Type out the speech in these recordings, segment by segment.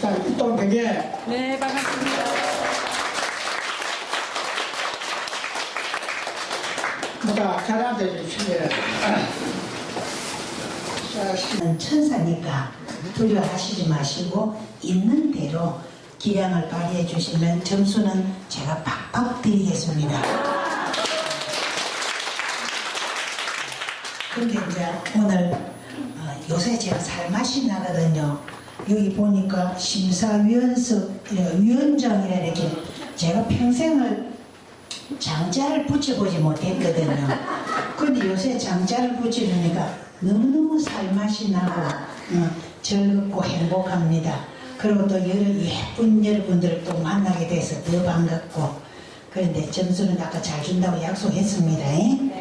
자, 또 되게 네, 반갑습니다. 뭐가 잘 앉아주시면 는 천사니까 두려워하시지 마시고 있는 대로 기량을 발휘해 주시면 점수는 제가 팍팍 드리겠습니다. 근데 이제 오늘 어, 요새 제가 살맛이 나거든요. 여기 보니까 심사위원석 어, 위원장이라 이렇게 제가 평생을 장자를 붙여보지 못했거든요. 근데 요새 장자를 붙이려니까 너무너무 살맛이 나고 어, 즐겁고 행복합니다. 그리고 또 여러 예쁜 여러분들을 또 만나게 돼서 더 반갑고 그런데 점수는 아까 잘 준다고 약속했습니다. 잉?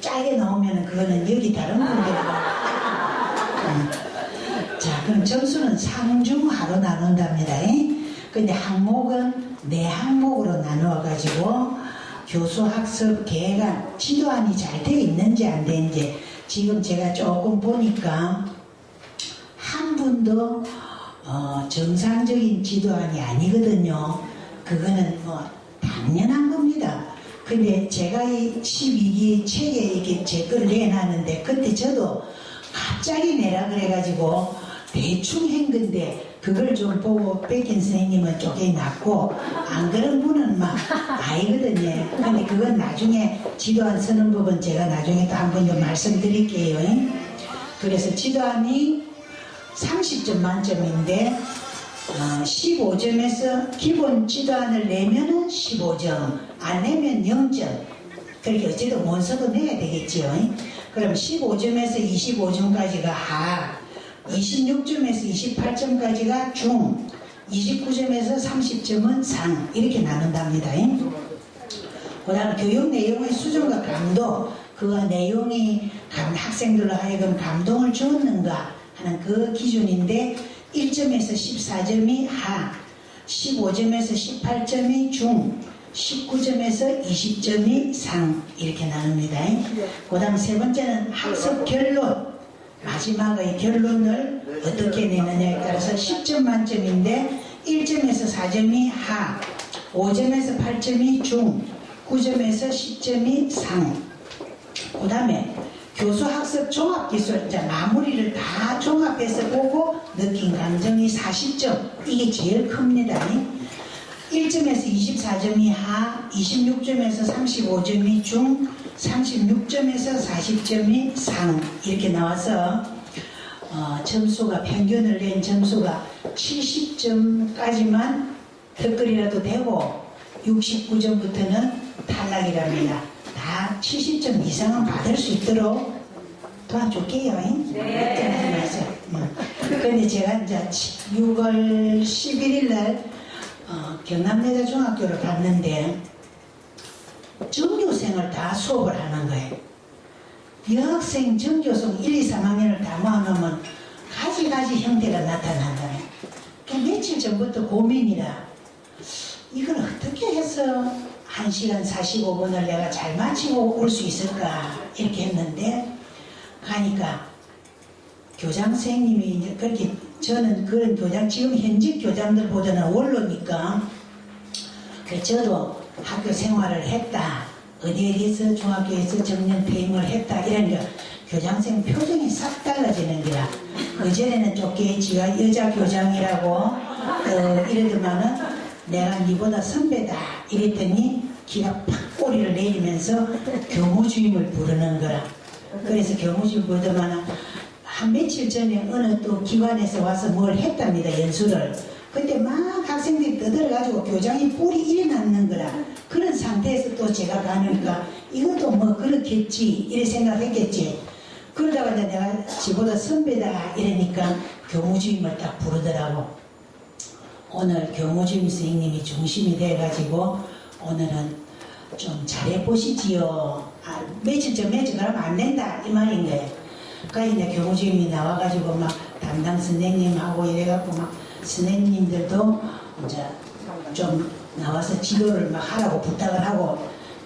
짧게 나오면 그거는 여기 다른 분들과 음. 자 그럼 점수는 상중하로 나눈답니다. 잉? 근데 항목은 네 항목으로 나누어 가지고 교수 학습 계획안 지도안이 잘 되어 있는지 안 되는지 지금 제가 조금 보니까 한 분도 어, 정상적인 지도안이 아니거든요. 그거는 뭐 당연한 겁니다. 근데 제가 이 12기 책에 이렇게 제 거를 내놨는데 그때 저도 갑자기 내라 그래가지고 대충 한 건데 그걸 좀 보고 뺏긴 선생님은 쪼개놨고 안 그런 분은 막 아니거든요. 근데 그건 나중에 지도안 쓰는 법은 제가 나중에 또 한번좀 말씀드릴게요. 그래서 지도안이 30점 만점인데 어, 15점에서 기본 지도안을 내면은 15점, 안 내면 0점. 그렇게 어쨌든 원서도 내야 되겠죠. 그럼 15점에서 25점까지가 하, 26점에서 28점까지가 중, 29점에서 30점은 상 이렇게 나눈답니다. 그 다음 교육 내용의 수준과 감도, 그 내용이 감- 학생들로 하여금 감동을 주었는가 하는 그 기준인데 1점에서 14점이 하, 15점에서 18점이 중, 19점에서 20점이 상 이렇게 나눕니다. 그 다음 세 번째는 학습 결론 마지막의 결론을 어떻게 내느냐에 따라서 10점 만점인데 1점에서 4점이 하, 5점에서 8점이 중, 9점에서 10점이 상. 그 다음에 교수 학습 종합 기술 이제 마무리를 다 종합해서 보고 느낀 감정이 40점 이게 제일 큽니다. 1점에서 24점이 하, 26점에서 35점이 중, 36점에서 40점이 상 이렇게 나와서 어, 점수가 평균을 낸 점수가 70점까지만 덧글이라도 되고 69점부터는 탈락이랍니다. 다 70점 이상은 받을 수 있도록 도와줄게요. 네. 걱정하지 마세요. 음. 근데 제가 이제 6월 11일 날 어, 경남여자중학교를 갔는데 전교생을 다 수업을 하는 거예요. 여학생 전교생 1, 2, 3학년을 다 모아놓으면 가지가지 형태가 나타난다네. 그 며칠 전부터 고민이라 이걸 어떻게 해서 1시간 45분을 내가 잘 마치고 올 수 있을까 이렇게 했는데 가니까 교장 선생님이 이제 그렇게 저는 그런 교장 지금 현직 교장들보다는 원로니까 그 저도 학교 생활을 했다 어디 어디에서 중학교에서 정년 퇴임을 했다. 이러니까 교장생 표정이 싹 달라지는 거라 그전에는 쫓게 지가 여자 교장이라고 어, 이러더만은 내가 니보다 선배다. 이랬더니 기가 팍 꼬리를 내리면서 교무주임을 부르는 거라. 그래서 교무주임 부르더만은 한 며칠 전에 어느 또 기관에서 와서 뭘 했답니다 연수를. 근데 막 학생들이 떠들어가지고 교장이 뿔이 이래 났는 거라 그런 상태에서 또 제가 가니까 이것도 뭐 그렇겠지 이래 생각했겠지. 그러다가 이제 내가 지보다 선배다 이러니까 교무주임을 딱 부르더라고. 오늘 교무주임 선생님이 중심이 돼가지고 오늘은 좀 잘해보시지요. 아, 며칠 전 며칠 그러면 안 된다 이 말인 거예요. 그러니까 이제 교무주임이 나와가지고 막 담당 선생님하고 이래갖고 막 선생님들도 이제 좀 나와서 지도를 막 하라고 부탁을 하고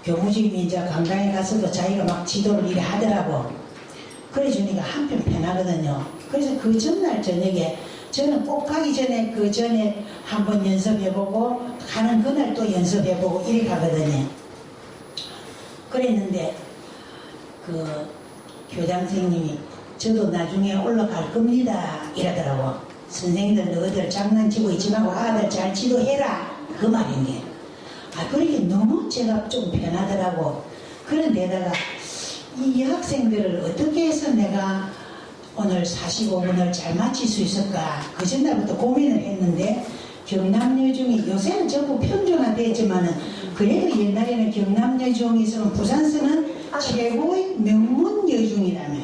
교무주임이 이제 강당에 가서도 자기가 막 지도를 이래 하더라고. 그래 주니까 한편 편하거든요. 그래서 그 전날 저녁에 저는 꼭 가기 전에 그 전에 한번 연습해보고 가는 그날 또 연습해보고 이래 가거든요. 그랬는데 그 교장 선생님이 저도 나중에 올라갈 겁니다 이러더라고. 선생님들 너희들 장난치고 있지 말고 아들 잘 지도해라 그 말이네 아 그러게 너무 제가 좀 편하더라고. 그런데다가 이 여학생들을 어떻게 해서 내가 오늘 45분을 잘 마칠 수 있을까? 그 전날부터 고민을 했는데 경남여중이 요새는 전부 평준화되었지만은 그래도 옛날에는 경남여중이 있으면 부산서는 최고의 명문 여중이라며.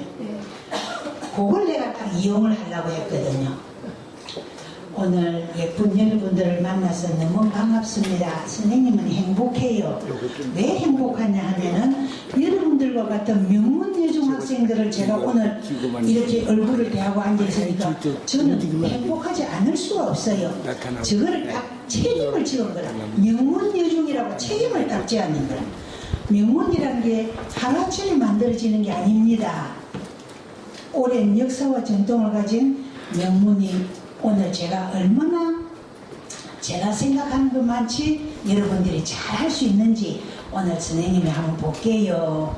그걸 내가 딱 이용을 하려고 했거든요. 오늘 예쁜 여러분들을 만나서 너무 반갑습니다. 선생님은 행복해요. 왜 행복하냐 하면은 여러분들과 같은 명문 여중 학생들을 제가 오늘 이렇게 얼굴을 대하고 앉아 있으니까 저는 행복하지 않을 수가 없어요. 저거를 딱 책임을 지은 거라. 명문 여중이라고 책임을 딱 지었는 거라. 명문이라는 게 하루아침에 만들어지는 게 아닙니다. 오랜 역사와 전통을 가진 명문이 오늘 제가 얼마나 제가 생각하는 것만치 여러분들이 잘 할 수 있는지 오늘 선생님이 한번 볼게요.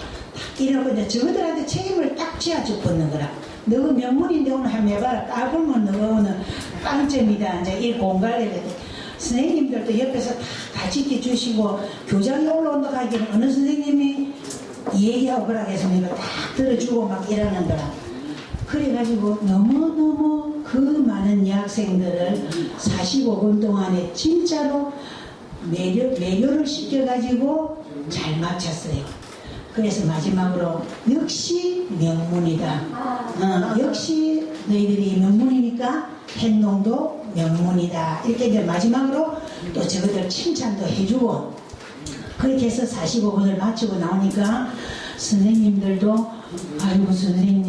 이러고 이제 저들한테 책임을 딱 지어줬는 거라. 너가 명문인데 오늘 한번 해봐라. 까보면 너가 오늘 빵점이다. 이제 이 돼. 선생님들도 옆에서 다, 다 지켜주시고 교장이 올라온다 하기는 어느 선생님이 얘기하고 그러겠습니까 딱 들어주고 막 이러는 거라. 그래가지고 너무너무 그 많은 여학생들을 45분 동안에 진짜로 매료, 매료를 시켜가지고 잘 마쳤어요. 그래서 마지막으로 역시 명문이다. 어, 역시 너희들이 명문이니까 행동도 명문이다. 이렇게 이제 마지막으로 또 저것들 칭찬도 해주고 그렇게 해서 45분을 마치고 나오니까 선생님들도 아이고 선생님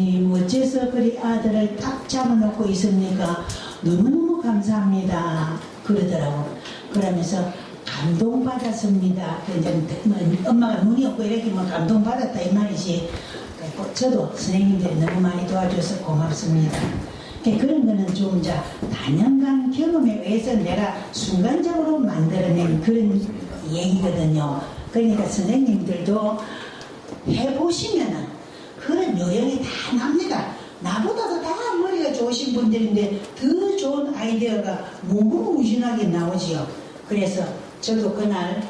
어째서 그리 아들을 딱 잡아놓고 있습니까? 너무너무 감사합니다. 그러더라고. 그러면서 감동받았습니다. 뭐 엄마가 눈이 없고 이렇게 뭐 감동받았다 이 말이지. 저도 선생님들이 너무 많이 도와줘서 고맙습니다. 그런 거는 좀 이제 단연간 경험에 의해서 내가 순간적으로 만들어낸 그런 얘기거든요. 그러니까 선생님들도 해보시면은 그런 요령이 다 납니다. 나보다도 다 머리가 좋으신 분들인데 더 좋은 아이디어가 무궁무진하게 나오지요. 그래서 저도 그날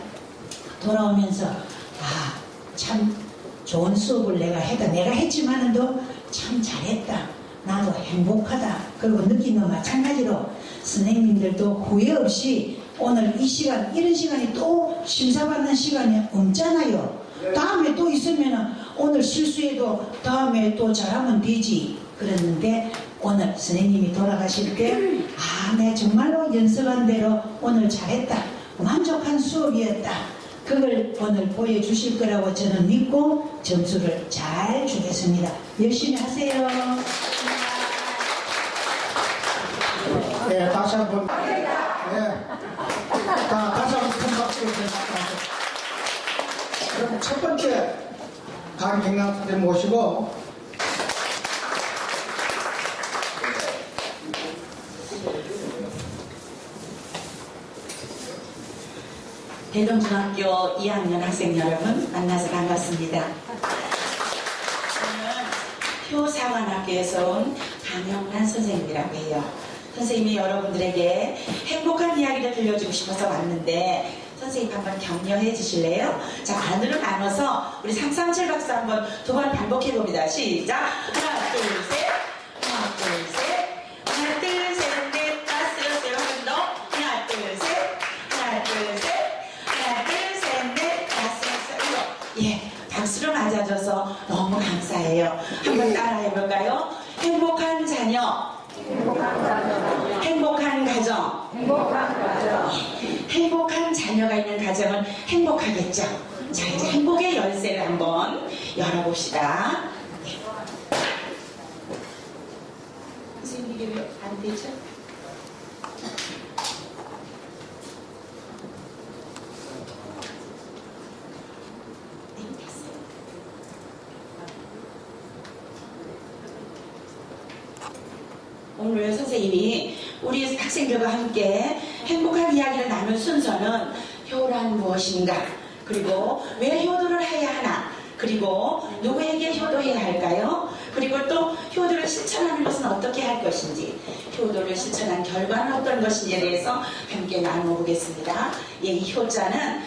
돌아오면서 아 참 좋은 수업을 내가 했다. 내가 했지만은도 참 잘했다. 나도 행복하다. 그리고 느낀 건 마찬가지로 선생님들도 후회 없이 오늘 이 시간, 이런 시간이 또 심사받는 시간이 없잖아요. 다음에 또 있으면은 오늘 실수해도 다음에 또 잘하면 되지. 그랬는데 오늘 선생님이 돌아가실 때, 아, 내 정말로 연습한 대로 오늘 잘했다. 만족한 수업이었다. 그걸 오늘 보여주실 거라고 저는 믿고 점수를 잘 주겠습니다. 열심히 하세요. 네, 다시 한 번. 네. 자, 다시 한 번 큰 박수로 부탁드립니다. 그럼 첫 번째 강경남 선생님 모시고 대동중학교 2학년 학생 여러분 만나서 반갑습니다. 저는 효사관학교에서 온 강영란 선생님이라고 해요. 선생님이 여러분들에게 행복한 이야기를 들려주고 싶어서 왔는데 선생님 한번 격려해 주실래요? 자, 반으로 나눠서 우리 상상철 박수 한번 두 번 반복해 봅니다. 시작. 하나, 둘, 셋. 예, 박수로 맞아줘서 너무 감사해요. 한번 따라 해 볼까요? 행복한 자녀. 행복한 가정. 행복한 자녀가 있는 가정은 행복하겠죠. 자, 이제 행복의 열쇠를 한번 열어봅시다. 네. 선생님, 이게 왜 안 되죠? 오늘 선생님이 우리 학생들과 함께 행복한 이야기를 나눌 순서는 효란 무엇인가 그리고 왜 효도를 해야 하나 그리고 누구에게 효도해야 할까요? 그리고 또 효도를 실천하는 것은 어떻게 할 것인지 효도를 실천한 결과는 어떤 것인지에 대해서 함께 나눠보겠습니다. 예, 이 효자는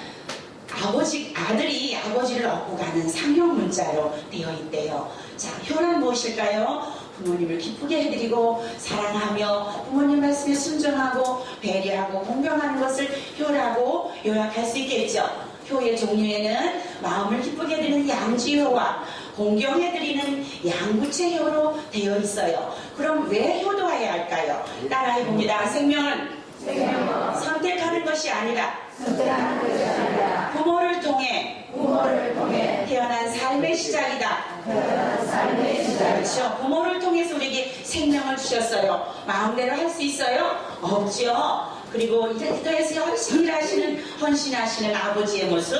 아버지, 아들이 아버지를 얻고 가는 상형 문자로 되어 있대요. 자, 효란 무엇일까요? 부모님을 기쁘게 해드리고 사랑하며 부모님 말씀에 순종하고 배려하고 공경하는 것을 효라고 요약할 수 있겠죠. 효의 종류에는 마음을 기쁘게 해드리는 양지효와 공경해드리는 양구체효로 되어 있어요. 그럼 왜 효도해야 할까요? 따라해 봅니다. 생명은 선택하는 것이 아니라 부모를 통해 태어난 삶의 시작이다. 그렇죠. 부모를 통해서 우리에게 생명을 주셨어요. 마음대로 할 수 있어요? 없죠. 그리고 이제부터해서 열심히 일하시는 헌신하시는 아버지의 모습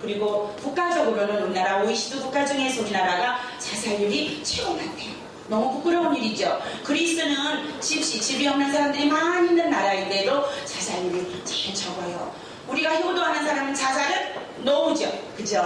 그리고 국가적으로는 우리나라 OECD 국가 중에서 우리나라가 자살률이 최고 많대요. 너무 부끄러운 일이죠. 그리스는 집시, 집이 없는 사람들이 많이 있는 나라인데도 자살률이 제일 적어요. 우리가 효도하는 사람은 자살은 노우죠. 그죠?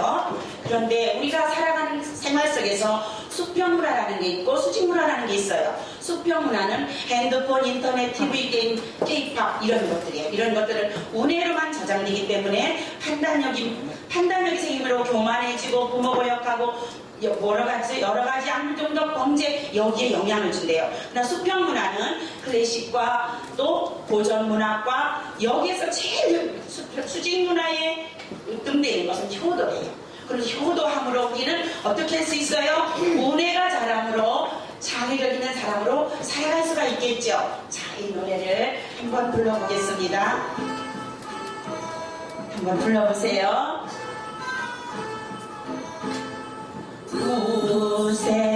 그런데 우리가 살아가는 생활 속에서 수평문화라는 게 있고 수직문화라는 게 있어요. 수평문화는 핸드폰, 인터넷, TV, 게임, 케이팝 이런 것들이에요. 이런 것들은 운해로만 저장되기 때문에 판단력이, 판단력이 생기므로 교만해지고 부모 고역하고 여러 가지 여러 가지 악동적 범죄 여기에 영향을 준대요. 그러나 수평 문화는 클래식과 또 고전 문학과 여기에서 제일 수, 수직 문화에 으뜸되는 것은 효도예요. 그래서 효도함으로 우리는 어떻게 할 수 있어요? 운해가 자람으로 장애력 있는 사람으로 살아갈 수가 있겠죠. 자, 이 노래를 한번 불러보겠습니다. 한번 불러보세요. 고생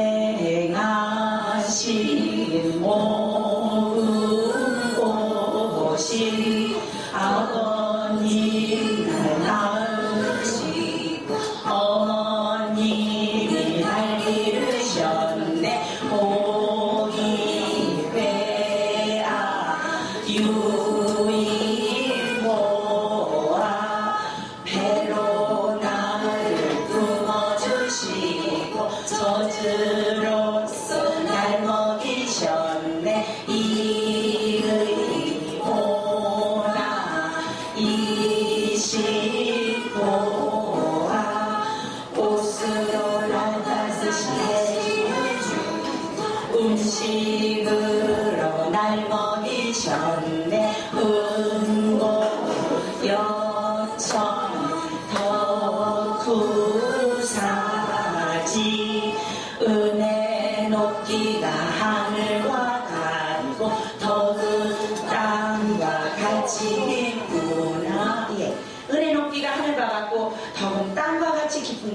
to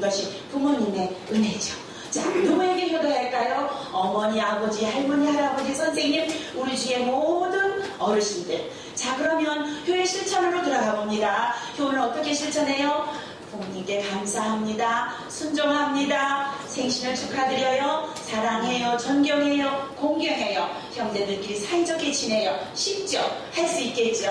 것이 부모님의 은혜죠 자, 누구에게 효도할까요? 어머니, 아버지, 할머니, 할아버지, 선생님, 우리 주의 모든 어르신들. 자, 그러면 효의 실천으로 들어가 봅니다. 효는 어떻게 실천해요? 부모님께 감사합니다. 순종합니다. 생신을 축하드려요. 사랑해요. 존경해요. 공경해요. 형제들끼리 사이좋게 지내요. 쉽죠? 할 수 있겠죠?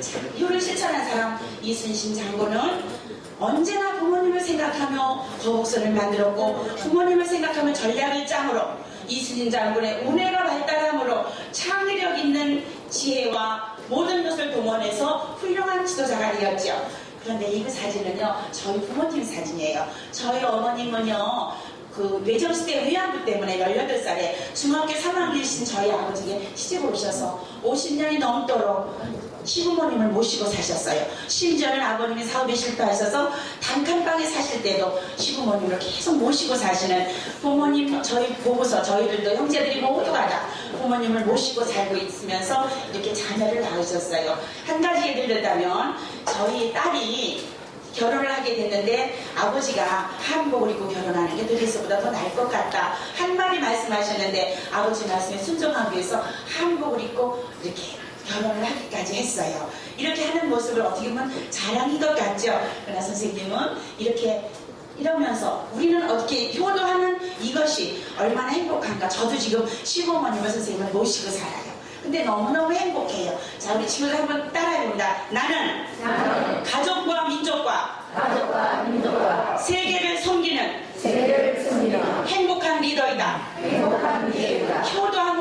자, 효를 실천한 사람 이순신 장군은 언제나 부모님을 생각하며 거북선을 만들었고 부모님을 생각하며 전략을 짬으로 이순신 장군의 운해가 발달함으로 창의력 있는 지혜와 모든 것을 동원해서 훌륭한 지도자가 되었죠. 그런데 이 사진은요 저희 부모님 사진이에요. 저희 어머님은요 그 외정시대 위안부 때문에 18살에 중학교 3학년이신 저희 아버지에게 시집 오셔서 50년이 넘도록 시부모님을 모시고 사셨어요. 심지어는 아버님이 사업에 실패하셔서 단칸방에 사실 때도 시부모님을 계속 모시고 사시는 부모님 저희 보고서 저희들도 형제들이 모두가 다 부모님을 모시고 살고 있으면서 이렇게 자녀를 낳으셨어요. 한 가지 예를 들자면 저희 딸이 결혼을 하게 됐는데 아버지가 한복을 입고 결혼하는 게 드레스보다 더 나을 것 같다. 한 마디 말씀하셨는데 아버지 말씀에 순종하기 위해서 한복을 입고 이렇게 결혼을 하기까지 했어요. 이렇게 하는 모습을 어떻게 보면 자랑인 것 같죠. 그러나 선생님은 이렇게 이러면서 우리는 어떻게 효도하는 이것이 얼마나 행복한가. 저도 지금 시부모님을 선생님을 모시고 살아요. 근데 너무너무 행복해요. 자, 우리 친구들 한번 따라해봅니다. 나는 나는 가족과 민족과 가족과 민족과 세계를 섬기는 세계를 승리하는 행복한 리더이다. 행복한 미래가 효도함으로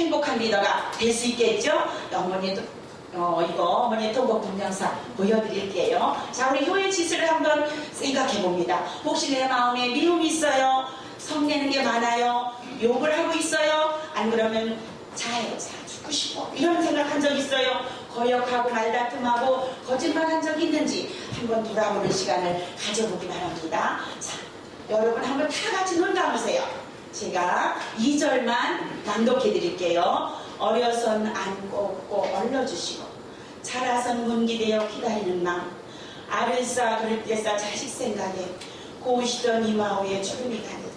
행복한 리더가 될 수 있겠죠? 어머니도 어, 이거 어머니 통곡 동영상 보여드릴게요. 자, 우리 효의 지수를 한번 생각해 봅니다. 혹시 내 마음에 미움이 있어요? 성내는 게 많아요? 욕을 하고 있어요? 안 그러면 자요, 자, 죽고 싶어. 이런 생각한 적 있어요? 거역하고 말다툼하고 거짓말한 적 있는지 한번 돌아보는 시간을 가져보기 바랍니다. 자, 여러분 한번 다 같이 눈 감으세요. 제가 2절만 낭독해 드릴게요. 어려선 안고 업고 얼러주시고 자라선 문기되어 기다리는 마음 알을 쌓아 그럴 때싸 자식 생각에 고우시던 이마후에 주름이 가는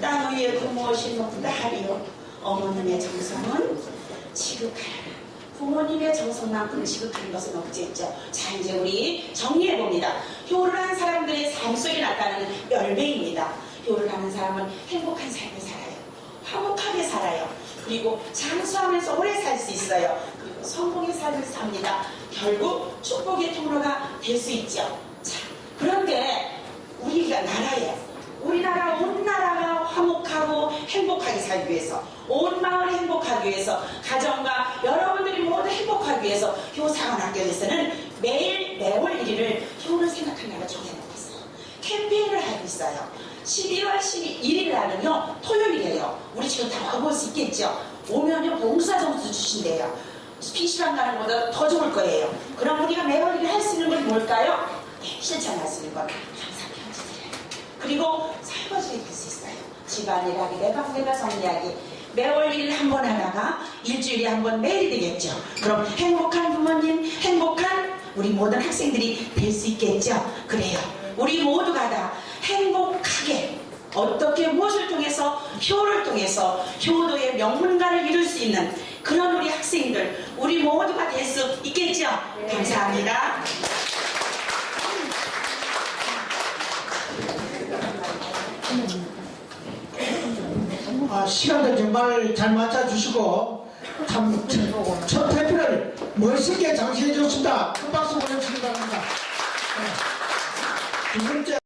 땅 위에 부모신 높다 하리요 어머님의 정성은 지극하라 부모님의 정성만큼 지극한 것은 없겠죠. 자, 이제 우리 정리해 봅니다. 효를 한 사람들의 삶 속에 나타나는 열매입니다. 하는 사람은 행복한 삶을 살아요. 화목하게 살아요. 그리고 장수하면서 오래 살 수 있어요. 그리고 성공의 삶을 삽니다. 결국 축복의 통로가 될 수 있죠. 자, 그런데 우리가 나라예요. 우리나라 온 나라가 화목하고 행복하게 살기 위해서 온 마을이 행복하기 위해서 가정과 여러분들이 모두 행복하기 위해서 효사관학교에서는 매일 매월 1일을 효를 날을 정해놓고 있어요. 캠페인을 하고 있어요. 12월 11일 날은요 토요일이에요. 우리 지금 다 와볼 수 있겠죠. 오면요 봉사 점수 주신대요. PC방 가는 것보다 더 좋을 거예요. 그럼 우리가 매월 1일 할수 있는 건 뭘까요? 네, 실천할 수 있는 건 감사 편지 드려요. 그리고 설거지를 할수 있어요. 집안일 하기, 내 방 내가 정리하기. 매월 일 한 번 하다가 일주일에 한 번 매일이 되겠죠. 그럼 행복한 부모님, 행복한 우리 모든 학생들이 될 수 있겠죠. 그래요. 우리 모두가 다 행복하게 어떻게 무엇을 통해서 효를 통해서 효도의 명문가를 이룰 수 있는 그런 우리 학생들 우리 모두가 될 수 있겠죠. 감사합니다. 아, 시간도 정말 잘 맞춰주시고 참첫 발표를 멋있게 장식해 줬습니다. 큰 박수 보내주시기 바랍니다. 네. 두 번째